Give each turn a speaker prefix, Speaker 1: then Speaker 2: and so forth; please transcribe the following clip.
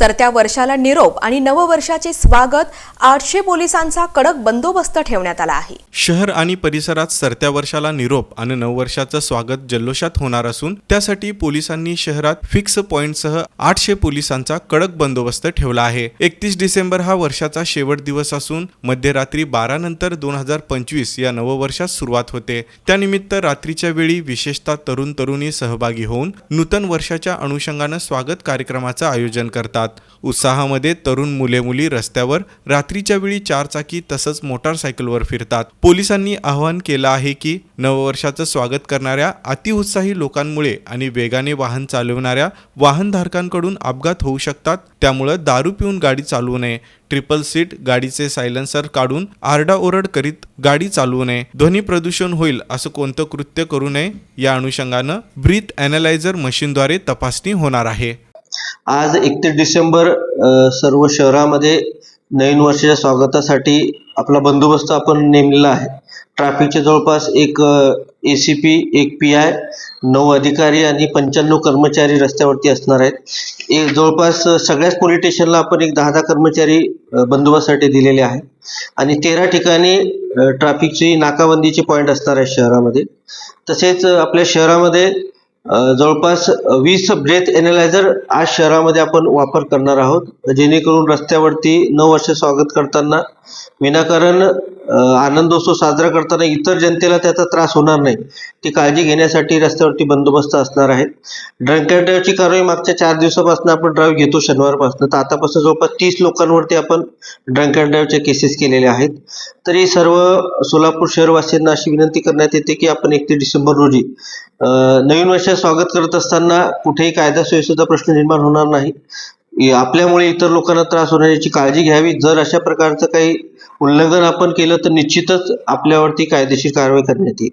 Speaker 1: सरत्या वर्षाला निरोप आणि नववर्षाचे स्वागत आठशे पोलिसांचा कडक बंदोबस्त ठेवण्यात आला आहे.
Speaker 2: शहर आणि परिसरात सरत्या वर्षाला निरोप आणि नववर्षाचं स्वागत जल्लोषात होणार असून त्यासाठी पोलिसांनी शहरात फिक्स पॉइंटसह आठशे पोलिसांचा कडक बंदोबस्त ठेवला आहे. एकतीस डिसेंबर हा वर्षाचा शेवट दिवस असून मध्यरात्री बारा नंतर दोन हजार पंचवीस या नववर्षात सुरुवात होते. त्यानिमित्त रात्रीच्या वेळी विशेषतः तरुण तरुणी सहभागी होऊन नूतन वर्षाच्या अनुषंगानं स्वागत कार्यक्रमाचं आयोजन करतात. उत्साहामध्ये तरुण मुले मुली रस्त्यावर रात्रीच्या वेळी चारचाकी तसंच मोटारसायकलवर फिरतात. पोलिसांनी आवाहन केलं आहे की नववर्षाचं स्वागत करणाऱ्या अतिउत्साही लोकांमुळे आणि वेगाने वाहन चालवणाऱ्या वाहनधारकांकडून अपघात होऊ शकतात. त्यामुळं दारू पिऊन गाडी चालवू नये. ट्रिपल सीट गाडीचे सायलेन्सर काढून आरडाओरड करीत गाडी चालवू नये. ध्वनी प्रदूषण होईल असं कोणतं कृत्य करू नये या अनुषंगानं ब्रीथ अॅनालायझर मशीनद्वारे तपासणी होणार आहे.
Speaker 3: आज एकतीस डिसेंबर सर्व शहरामध्ये नवीन वर्षाच्या स्वागतासाठी आपला बंदोबस्त आपण नेमलेला आहे. ट्रॅफिकचे जवळपास एक ए सी पी एक पी आय नऊ अधिकारी आणि पंच्याण्णव कर्मचारी रस्त्यावरती असणार आहेत. एक जवळपास सगळ्याच पोलीस स्टेशनला आपण एक दहा दहा कर्मचारी बंदोबस्तासाठी दिलेले आहे आणि तेरा ठिकाणी ट्रॅफिकची नाकाबंदीचे पॉईंट असणार आहे शहरामध्ये. तसेच आपल्या शहरामध्ये जवळपास वीस ब्रेथ एनालायझर आज शहरामध्ये आपण वापर करणार आहोत. जेणेकरून रस्त्यावरती नऊ वर्ष स्वागत करताना विनाकारण आनंदोत्सव साजरा करताना इतर जनतेला त्याचा त्रास होणार नाही. ती काळजी घेण्यासाठी रस्त्यावरती बंदोबस्त असणार आहेत ड्रंक अँड ड्राईव्हची कारवाई मागच्या चार दिवसापासून आपण ड्राईव्ह घेतो शनिवारपासून. तर आतापासून जवळपास तीस लोकांवरती आपण ड्रंक अँड ड्राईव्हचे केसेस केलेल्या आहेत. तरी सर्व सोलापूर शहरवासियांना अशी विनंती करण्यात येते की आपण एकतीस डिसेंबर रोजी नवीन वर्षात स्वागत करत असताना कुठेही कायदा सुव्यवस्थेचा प्रश्न निर्माण होणार नाही. आपल्यामुळे इतर लोकांना त्रास होण्याची काळजी घ्यावी. जर अशा प्रकारचं काही उल्लंघन आपण केलं तर निश्चितच आपल्यावरती कायदेशीर कारवाई करण्यात येईल.